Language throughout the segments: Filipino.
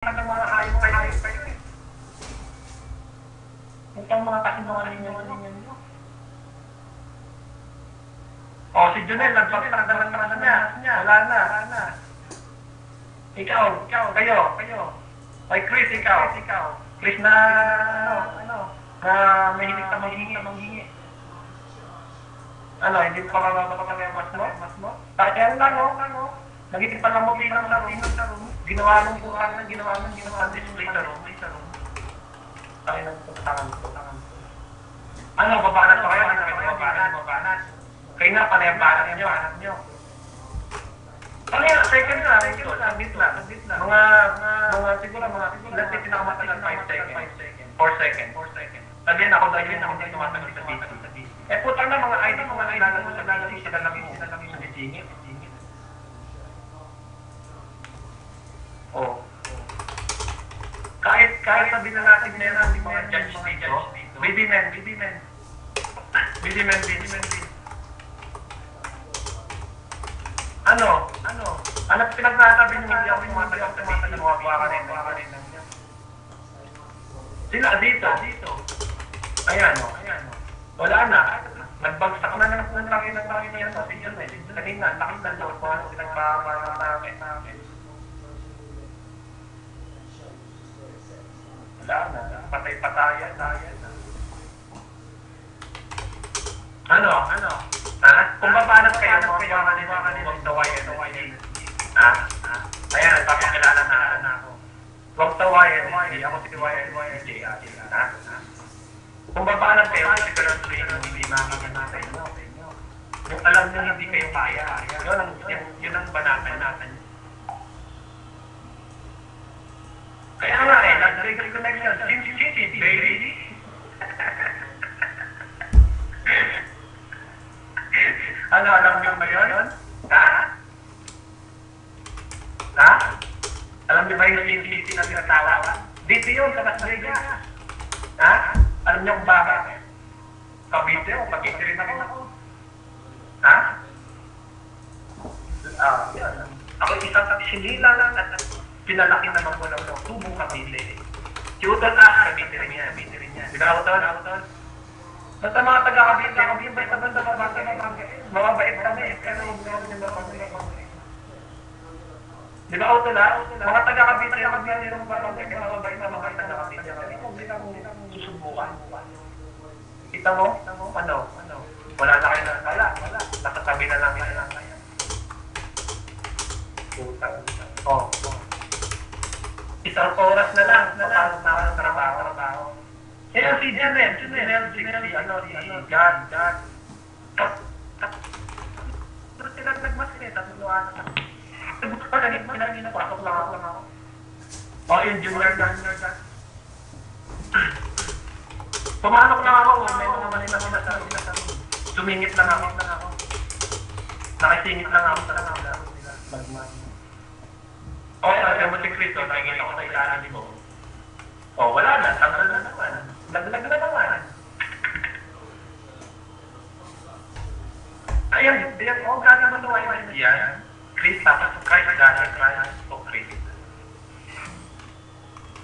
eh. Itong mga kasinungaling nyo ninyo. O, si Junel, nagpapakita ng mga niya. Wala na. Na. Ikaw, ikaw, kayo, kayo. Ay, Chris, ikaw. ikaw. Chris na, ano, ano, na mahilig sa manghingi. manghingi. Ano, hindi pa ba ba kami mas mo? Mas mo? Kaya lang, no? Ano? Nagiging pa lang mo bilang sa room. Sa room. Ginawa nung buwan na ginawa nung ginawa ng display sa room. Sa room. Ay, nagputangan ko. Ano, babanat pa kayo? Ano, kayo, babanat, babanat. Kayo nga, panay ang banat nyo. Banat nyo. Ano yan? Second na, second na, saglit lang. Mga, mga, siguro, mga, let's say, pinakamatagal 5 seconds. 4 seconds. 4 seconds. Sabihin ako dahil yun ako hindi tumatagal sa video. Eh, putang na mga ID, mga mo sa video, sila lang yung, sila lang yung sumijingit. Oh. Kahit, sabihin na natin meron yung mga judge dito, BD men, BD men. BD men, BD men, BD. Ano? Ano? Ano pinagsasabi niyo hindi ako tumatagal sa video, mga baka rin, baka rin. Sila dito, dito. Ayan o, ayan o. Wala na. Nagbagsak na ng punlang yun ang laki niya sa video eh. Kanina, lakas ng loob ko ano pinagpapalang namin namin. Wala na. Patay-patayan, tayan na. Ano? Ano? Ha? Kung babanat kayo, mga mga kanina, huwag tawayan, tawayan. Ha? Ha? Ayan, nagpapakilala na na ako. Huwag tawayan, hindi ako si Wayan, Wayan, J.A. Ha? Kung babanat kayo, sigurado ang hindi makakita sa inyo. Yung alam nyo hindi kayo kaya, yun ang, yun ang banatan natin. Kaya nga eh, nag-trigger connection. Since, it, baby. ano, alam nyo ba yun? Ha? Ha? Alam niyo ba yung Sin City na tinatawag? Dito yun, sa Las. Ha? Alam niyo kung bakit? Cavite o Cavite rin ako. Ha? Ah, yan. Ako isang sinila lang at pinalaki naman ko lang ng tubong Cavite. Udol ah, Cavite rin yan. Cavite rin yan. Di ba ako tol? Ako tol? Basta mga taga-Cavite, kami yung basta basta mabasa na mababait kami. Pero huwag namin yung mababait. Di ba auto na? Mga taga-Cavite, huwag namin yung mababait na mababait na mga taga-Cavite. Hindi na mo susubukan. Kita mo? Ano? Ano? Wala na kayo na. Wala. Wala. Nakatabi na lang kayo. Putang. Oh. Oh. Isang oras na lang. Na lang. Na ako ng trabaho. Trabaho. Eh, si Janel. Janel. Si ano, si God. God. Pero sila nagmas eh. Tatuluan. Sagot pa lang. Pinagin ako. Pasok lang ako. lang ako. Oh, yung junior God. Junior God. Pumanok lang ako, may mga manila sila sa sila sa Sumingit lang ako, lang ako. Nakisingit lang ako sa kanila. Magman. Okay, sabi mo si Cristo, nakikita ko sa ilalim mo. Oh, wala na, tanggal na naman. Laglag na naman. Ayan, yan, oh, gano'n mo naman yan. Chris, tapos Christ, gano'n Christ, o Chris.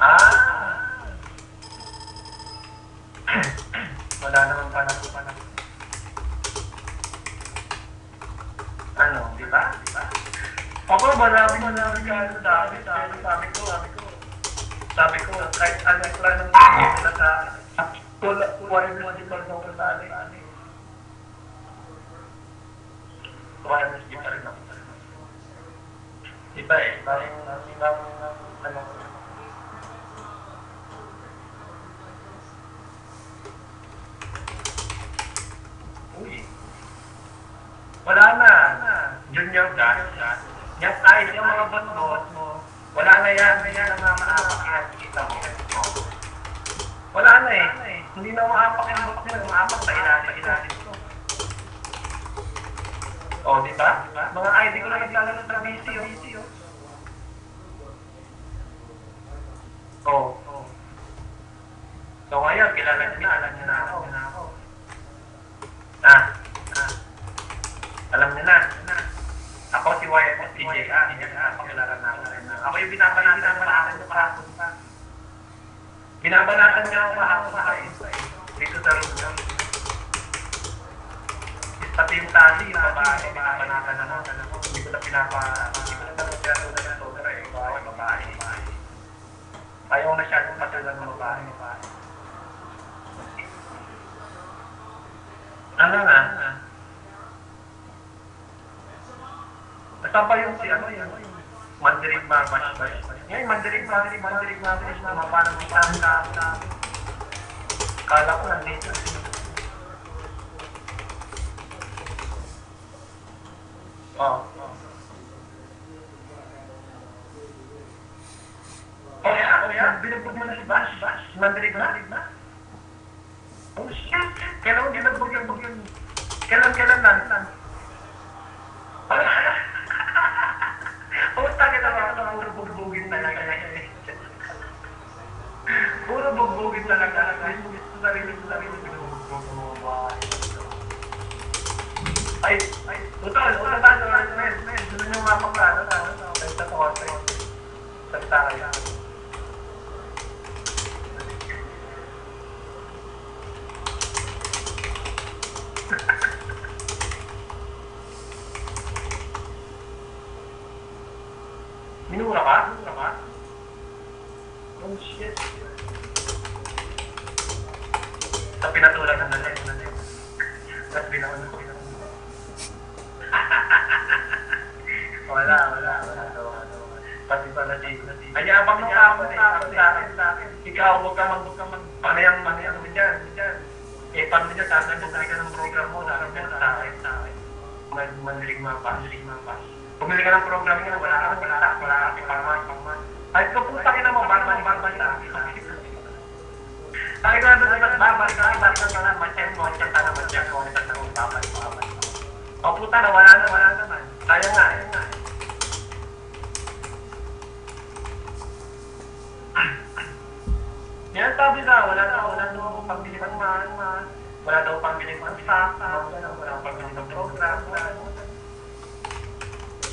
Ah, wala naman pa na pa na. Ano, di ba? Di ba? Ako, marami marami ka ano sabi, sabi, sabi ko, sabi ko. Sabi ko, kahit ano yung plano mo nila sa wala, wala mo di pa rin ako sa ali. Wala mo di pa rin ako. Iba eh, parang ibang ano, Uy. Wala na. Junior gas. Yung eyes, yung mga bot mo, wala na yan. Yan ang mga maapak kita mo. Wala na eh. Hindi na maapak yung bot nila. Maapak sa ilalim. ilalim. O, oh, di ba? Mga ID ko na naglalaro sa BC. Oh. Oh. So ngayon, kilala niyo na, alam niyo na ako. Ako. Ah, ah. Alam niyo na. Ako si PJ. Ah, hindi na. Pakilala na ako. Ako yung binabalita ng mga akin sa Binabanatan niya ako kahapon sa. Dito sa room niya. Pati yung tali, yung babae, binabanatan na ako. Hindi ko na pinapa... Hindi ko na babae. Ayaw na siya yung patulan ng babae. Ano na? Basta pa yung si ano yun? Marbash ba? Ngayon, Mandarin, Mandarin, Mandarin, Mandarin, mga parang parang ka, ka, kala ko nandito. Oo. Yeah, oh, yeah. Binugbog mo na si Bash. Mandarin na? Oh, shit. Kailan mo binugbog yung bug yun? Kailan, kailan nan? Wala. Puta ka na puro bugbugin talaga. Puro bugbugin talaga. Gusto sarili ko sarili ko binugbog mo ba? Ay, ay, utol, utol, utol, men, men, gusto nyo mapaklaro, ano, ano, sa kotse. Salita kayo. Minura ka? Ka? Oh shit. Sa pinatulan ng natin. Tapos binawan ko. Wala, wala, wala. Pati pala di. Ay, abang nung ako na ako sa akin, sa akin. Ikaw, huwag ka mag, huwag ka mag, panayang, panayang mo dyan, dyan. Eh, paano dyan, bumili ka ng program mo, sabi mo sa akin, sa akin. Man- Mandaling mapa, mandaling mapa. Bumili ka ng program nga, wala ka, wala ka, wala ka, pangman, pangman. Ay, kung puta ka naman, barman, barman ka. Ay, sa barman ka, barman ka na, matyan mo, matyan ka na, matyan mo, matyan ka na, barman, barman. O puta na, wala na, wala naman. Sayang nga, sayang nga. Yan sabi na, wala na, wala na akong pambili ng man. Wala daw pambili ng stock, wala wala pambili ng program, wala.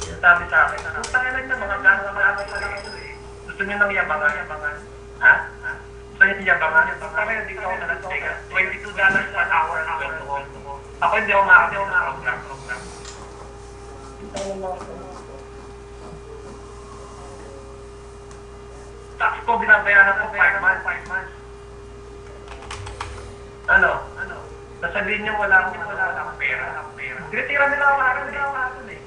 Yan sabi sa akin, ang tanga lang na mga gano'n na sa lang ito eh. Gusto niyo nang yabangan, yabangan. Ha? Ha? Gusto niyo yabangan? Ito kami, hindi ko ako nag-teka. $22 per hour ang ko. Ako hindi ako makakita ng program, program. Tax ko binabayaran ko 5 months, 5 months. Ano? Ano? Sasabihin niyo wala akong wala akong pera, pera. Tinitira nila ako aral eh.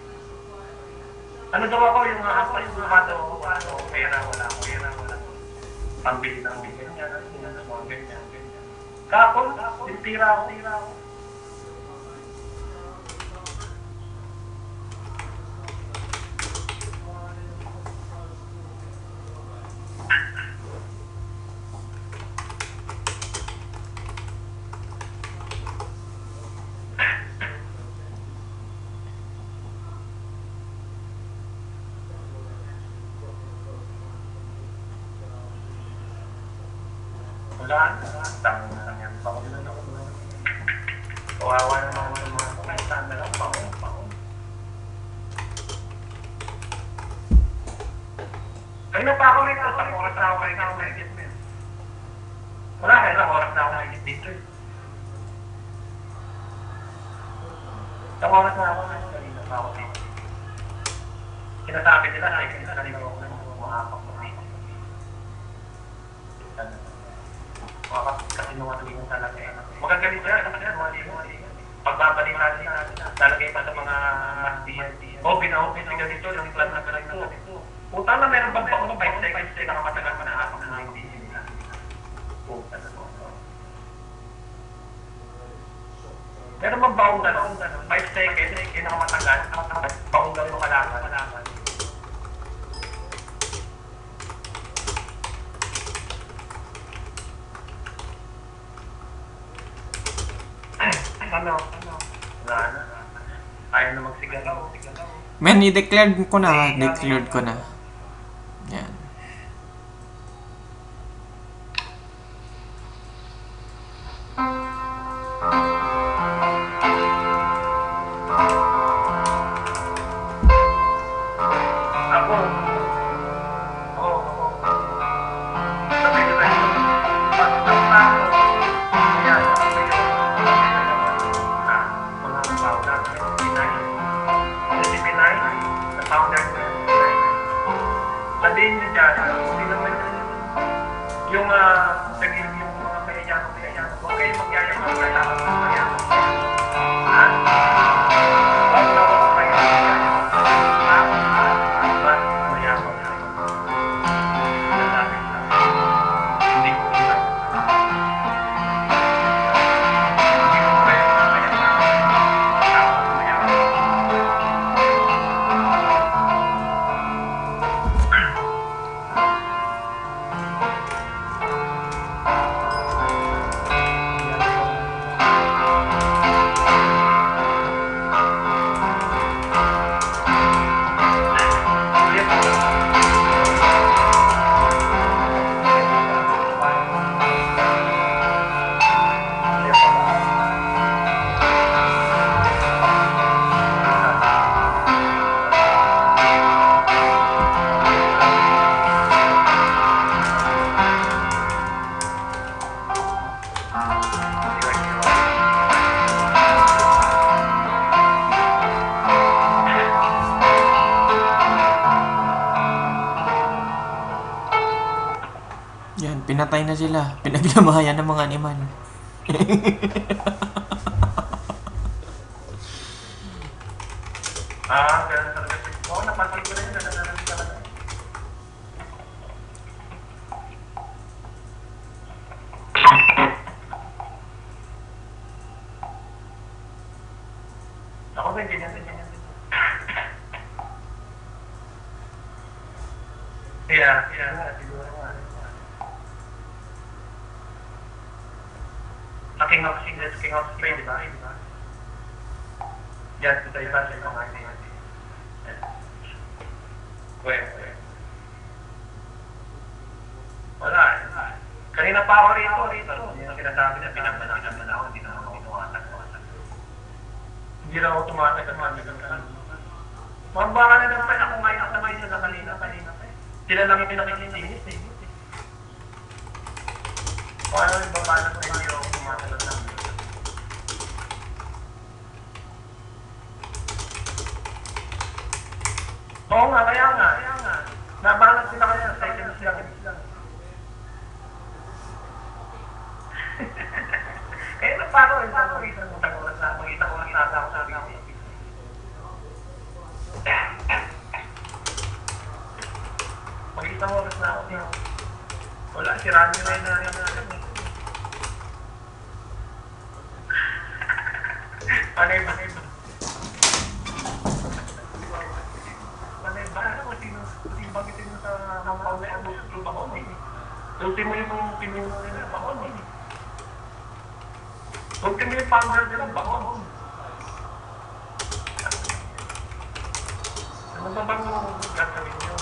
Ano daw ako yung mga apa yung mga daw ako, pera, wala akong pera, wala akong pambili ng ganyan, ganyan, mga ganyan, ganyan. Kapon, tinitira ako, tinitira ako. Wala na. Tang yan. Na ako. Kawawa na naman ng mga kumenta na lang. Bako, bako. Kanina pa ako na ako lang na ako dito eh. Sa oras na ako medit. Kanina pa ako dito. Sinasabi nila na kanina kanina ako na makakap mo dito. Kasi nungalingan talaga eh. Magagalit siya kasi nungalingan. Pagbabalikan niya, talagay pa sa mga masdiyan. O, pinaupin siya ganito, yung plan na ganito. Puta na meron bang pa ako 5 seconds eh, nakamatagal pa na hapak na hindi nila. Puta na Meron bang baong gano'n? 5 seconds, eh, nakamatagal. Baong gano'n kalaban. Ano? Ano? Wala na. Ayaw na magsigalaw. Men, i-declared ko na. Declared ko na. Yan. Yung, ah, sige, Yan, pinatay na sila. Pinaglamayan ng mga animal. Ah, ganun talaga. Oo, napansin ko na ganyan, ganyan. Yeah, yeah, Sa King of Kings, King of Spain, di ba? Di ba? Yan, sa iba, sa iba, mga ganyan. Well, well. Wala, wala. Kanina pa ako rito, rito. Yung sinasabi na pinagmanagan na ako, hindi na ako tumatag. Hindi na ako tumatag, tumatag. Mabaka na naman ako ngayon ako ngayon sa kanina, kanina. Sila lang yung pinakikisinis eh. Paano yung baba na sa lang. Oo nga, kaya nga. Nabalag sila kaya, seconds lang. Kaya na paano, eh, paano, isang utang ko lang sa, makita ko lang sa ako sa video. Makita mo oras na ako dito. Wala, si Rami na yun na rin na rin. Panay, panay, panay. Panay ba? Ano, sino, sino bagitin mo sa hampaw na ano, yung bakon eh. Ultimo yung pinuno nila bakon eh. Ultimo yung founder nila bakon. Ano ba bang gagawin nyo?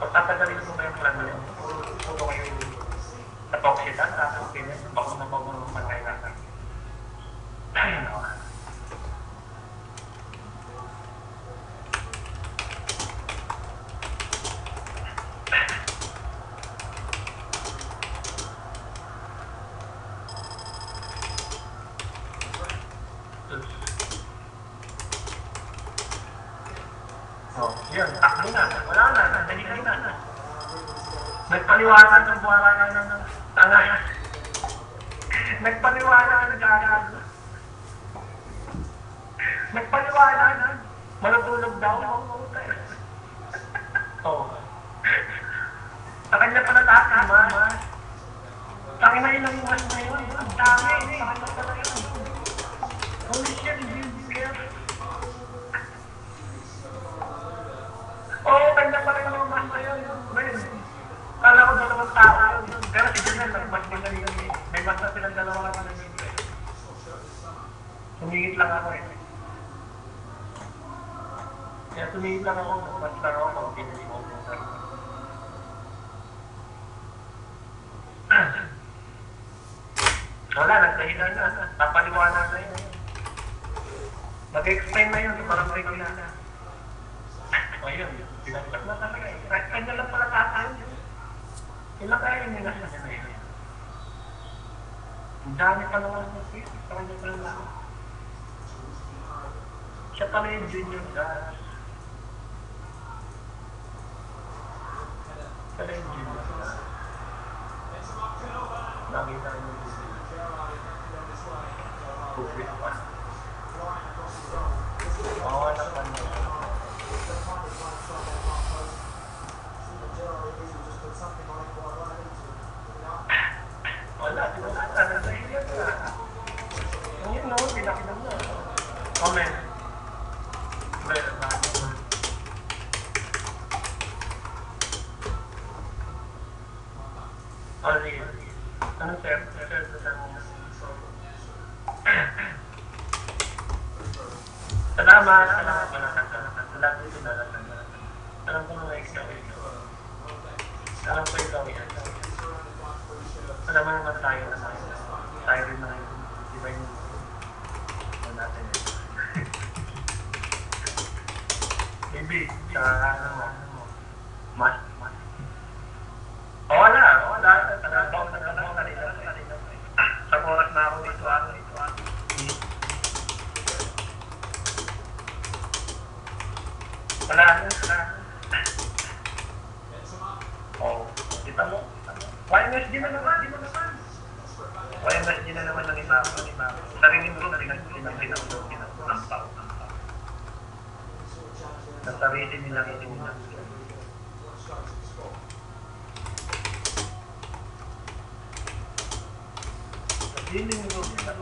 Pagtatagalin mo na yung plan nyo. Puro kayo sa toxidan, tapos ganyan, bako na bako ng matay natin. Ano? Oh, yun, takbo. Wala na, nandali na. Nagpaliwanag ng buwan na ng tanga. Nagpaliwanag ng gagago. Nagpaliwanag. Malutulog daw. Oo. Sa kanya pala taas, ma. Tangin na ilang iwas na yun. Ang dami. Sa kanya pala yun. Holy shit, hindi yun. Oo, kanya pala yung mga mas na yun. Ben, Kala ko dalawang tao yun. Pero si Janelle, nagmas na yun. May mas na silang dalawa lang na yun. Sumingit lang ako eh. Kaya sumingit lang ako. Mas lang ako. Pinili ko. Wala, nagdahilan na. Papaliwanag na yun. Mag-explain na yun. Parang regular na. O yun, kanya lang pala tatay. Ilang kaya yung nasa niya na yun. Ang dami pa naman ng face. Sa kanya pala lang. Guys. Siya pala yung junior guys. Right. ra ra ngoài mình din nilang inunan. Hindi nyo nila